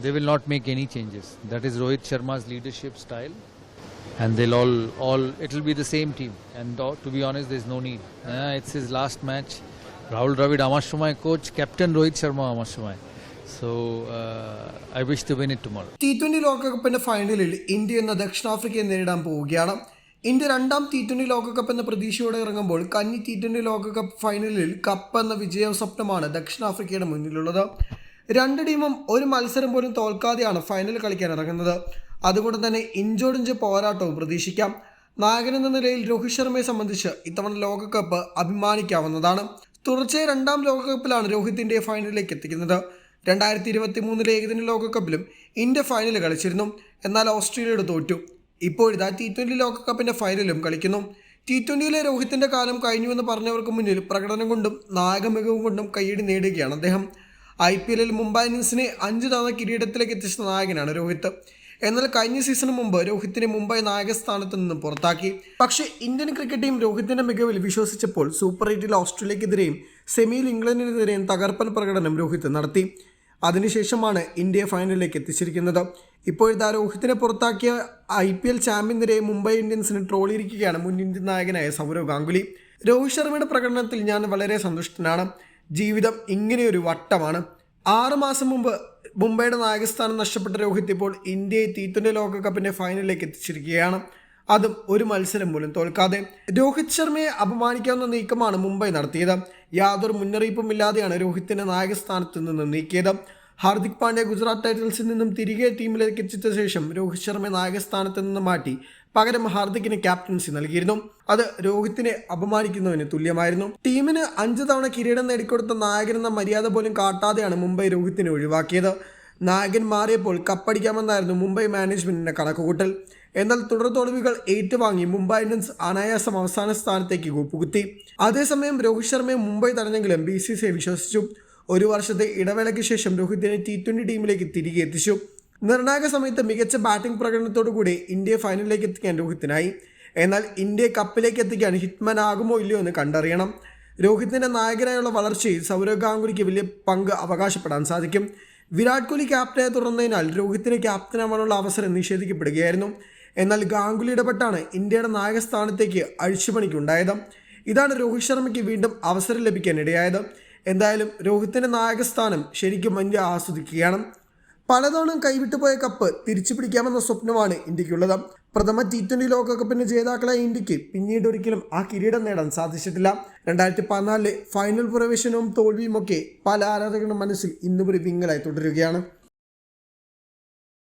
They will not make any changes. That is Rohit Sharma's leadership style. And they'll all, all, it'll be the same team. And uh, to be honest, there's no need. Uh, it's his last match. Rahul Dravid, আমার সময় coach, captain Rohit Sharma আমার সময়. So uh, I wish to win it tomorrow. T twenty ലോകകപ്പിന്റെ ഫൈനലിൽ India ഇന്ന് ദക്ഷിണാഫ്രിക്കയെ നേരിടാൻ പോവുകയാണ് ഇന്ത്യ രണ്ടാം ടി ട്വന്റി ലോകകപ്പ് എന്ന പ്രതീക്ഷയോടെ ഇറങ്ങുമ്പോൾ കന്നി ടി ട്വന്റി ലോകകപ്പ് ഫൈനലിൽ കപ്പ് എന്ന വിജയ സ്വപ്നമാണ് ദക്ഷിണാഫ്രിക്കയുടെ മുന്നിലുള്ളത് രണ്ട് ടീമും ഒരു മത്സരം പോലും തോൽക്കാതെയാണ് ഫൈനൽ കളിക്കാൻ ഇറങ്ങുന്നത്. അതുകൊണ്ട് തന്നെ ഇഞ്ചോടിഞ്ച് പോരാട്ടവും പ്രതീക്ഷിക്കാം. നായകൻ എന്ന നിലയിൽ രോഹിത് ശർമ്മയെ സംബന്ധിച്ച് ഇത്തവണ ലോകകപ്പ് അഭിമാനിക്കാവുന്നതാണ്. തുടർച്ചയായ രണ്ടാം ലോകകപ്പിലാണ് രോഹിത് ഫൈനലിലേക്ക് എത്തിക്കുന്നത് രണ്ടായിരത്തി ഇരുപത്തി മൂന്നിലെ ഏകദിന ലോകകപ്പിലും ഇന്ത്യ ഫൈനൽ കളിച്ചിരുന്നു. എന്നാൽ ഓസ്ട്രേലിയയോട് തോറ്റു. ഇപ്പോഴിതാ ടി ട്വന്റി ലോകകപ്പിന്റെ ഫൈനലും കളിക്കുന്നു. ടി ട്വന്റിയിലെ രോഹിത്തിന്റെ കാലം കഴിഞ്ഞുവെന്ന് പറഞ്ഞവർക്ക് മുന്നിൽ പ്രകടനം കൊണ്ടും നായക മികവും കൊണ്ടും കൈയടി നേടുകയാണ് അദ്ദേഹം. ഐ പി എല്ലിൽ മുംബൈ ഇന്ത്യൻസിനെ അഞ്ച് തവണ കിരീടത്തിലേക്ക് എത്തിച്ച നായകനാണ് രോഹിത്. എന്നാൽ കഴിഞ്ഞ സീസണിന് മുമ്പ് രോഹിത്തിനെ മുംബൈ നായകസ്ഥാനത്ത് നിന്നും പുറത്താക്കി. പക്ഷേ ഇന്ത്യൻ ക്രിക്കറ്റ് ടീം രോഹിത്തിന്റെ മികവിൽ വിശ്വസിച്ചപ്പോൾ സൂപ്പർ എയ്റ്റിൽ ഓസ്ട്രേലിയക്കെതിരെയും സെമിയിൽ ഇംഗ്ലണ്ടിനെതിരെയും തകർപ്പൻ പ്രകടനം രോഹിത് നടത്തി. അതിനുശേഷമാണ് ഇന്ത്യ ഫൈനലിലേക്ക് എത്തിച്ചിരിക്കുന്നത്. ഇപ്പോഴത്തെ രോഹിത്തിനെ പുറത്താക്കിയ ഐ പി എൽ ചാമ്പ്യനെതിരെ മുംബൈ ഇന്ത്യൻസിന് ട്രോളിയിരിക്കുകയാണ് മുൻ ഇന്ത്യൻ നായകനായ സൗരവ് ഗാംഗുലി. രോഹിത് ശർമ്മയുടെ പ്രകടനത്തിൽ ഞാൻ വളരെ സന്തുഷ്ടനാണ്. ജീവിതം ഇങ്ങനെയൊരു വട്ടമാണ്. ആറ് മാസം മുമ്പ് മുംബൈയുടെ നായകസ്ഥാനം നഷ്ടപ്പെട്ട രോഹിത് ഇപ്പോൾ ഇന്ത്യയെ ടി ട്വന്റി ലോകകപ്പിന്റെ ഫൈനലിലേക്ക് എത്തിച്ചിരിക്കുകയാണ്. അതും ഒരു മത്സരം പോലും തോൽക്കാതെ. രോഹിത് ശർമ്മയെ അപമാനിക്കാവുന്ന നീക്കമാണ് മുംബൈ നടത്തിയത്. യാതൊരു മുന്നറിയിപ്പും ഇല്ലാതെയാണ് രോഹിത്തിനെ നായകസ്ഥാനത്ത് നിന്ന് നീക്കിയത്. ഹാർദിക് പാണ്ഡ്യ ഗുജറാത്ത് ടൈറ്റൽസിൽ നിന്നും തിരികെ ടീമിലേക്ക് എത്തിച്ച ശേഷം രോഹിത് ശർമ്മയെ നായകസ്ഥാനത്ത് നിന്ന് മാറ്റി പകരം ഹാർദിക്കിന് ക്യാപ്റ്റൻസി നൽകിയിരുന്നു. അത് രോഹിത്തിനെ അപമാനിക്കുന്നതിന് തുല്യമായിരുന്നു. ടീമിന് അഞ്ച് തവണ കിരീടം നേടിക്കൊടുത്ത നായകനെന്ന മര്യാദ പോലും കാട്ടാതെയാണ് മുംബൈ രോഹിത്തിനെ ഒഴിവാക്കിയത്. നായകൻ മാറിയപ്പോൾ കപ്പടിക്കാമെന്നായിരുന്നു മുംബൈ മാനേജ്മെന്റിന്റെ കണക്കുകൂട്ടൽ. എന്നാൽ തുടർ തോൽവികൾ ഏറ്റുവാങ്ങി മുംബൈ ഇന്ത്യൻസ് അനായാസം അവസാന സ്ഥാനത്തേക്ക് കൂപ്പുകുത്തി അതേസമയം രോഹിത് ശർമ്മയെ മുംബൈ തടഞ്ഞെങ്കിലും ബി സി സി വിശ്വസിച്ചു. ഒരു വർഷത്തെ ഇടവേളയ്ക്ക് ശേഷം രോഹിത്തിനെ ടി ട്വന്റി ടീമിലേക്ക് തിരികെ എത്തിച്ചു. നിർണായക സമയത്ത് മികച്ച ബാറ്റിംഗ് പ്രകടനത്തോടുകൂടി ഇന്ത്യയെ ഫൈനലിലേക്ക് എത്തിക്കാൻ രോഹിത്തിനായി. എന്നാൽ ഇന്ത്യയെ കപ്പിലേക്ക് എത്തിക്കാൻ ഹിറ്റ്മാൻ ആകുമോ ഇല്ലയോ എന്ന് കണ്ടറിയണം. രോഹിത്തിന്റെ നായകനായുള്ള വളർച്ചയിൽ സൗരവ് ഗാംഗുലിക്ക് വലിയ പങ്ക് അവകാശപ്പെടാൻ സാധിക്കും. വിരാട് കോഹ്ലി ക്യാപ്റ്റനെ തുടർന്നതിനാൽ രോഹിത്തിന് ക്യാപ്റ്റനാവാനുള്ള അവസരം നിഷേധിക്കപ്പെടുകയായിരുന്നു. എന്നാൽ ഗാംഗുലി ഇടപെട്ടാണ് ഇന്ത്യയുടെ നായക സ്ഥാനത്തേക്ക് അഴിച്ചുപണിക്കുണ്ടായത്. ഇതാണ് രോഹിത് ശർമ്മയ്ക്ക് വീണ്ടും അവസരം ലഭിക്കാൻ ഇടയായത് എന്തായാലും രോഹിത്തിന്റെ നായകസ്ഥാനം ശരിക്കും ഇന്ത്യ ആസ്വദിക്കുകയാണ്. പലതവണ കൈവിട്ടുപോയ കപ്പ് തിരിച്ചു പിടിക്കാമെന്ന സ്വപ്നമാണ് ഇന്ത്യക്കുള്ളത്. പ്രഥമ ടി ട്വന്റി ലോകകപ്പിന്റെ ജേതാക്കളായ ഇന്ത്യയ്ക്ക് പിന്നീട് ഒരിക്കലും ആ കിരീടം നേടാൻ സാധിച്ചിട്ടില്ല. രണ്ടായിരത്തി പതിനാലിലെ ഫൈനൽ പ്രവേശനവും തോൽവിയുമൊക്കെ പല ആരാധകരുടെ മനസ്സിൽ ഇന്നും ഒരു വിങ്ങലായി തുടരുകയാണ്.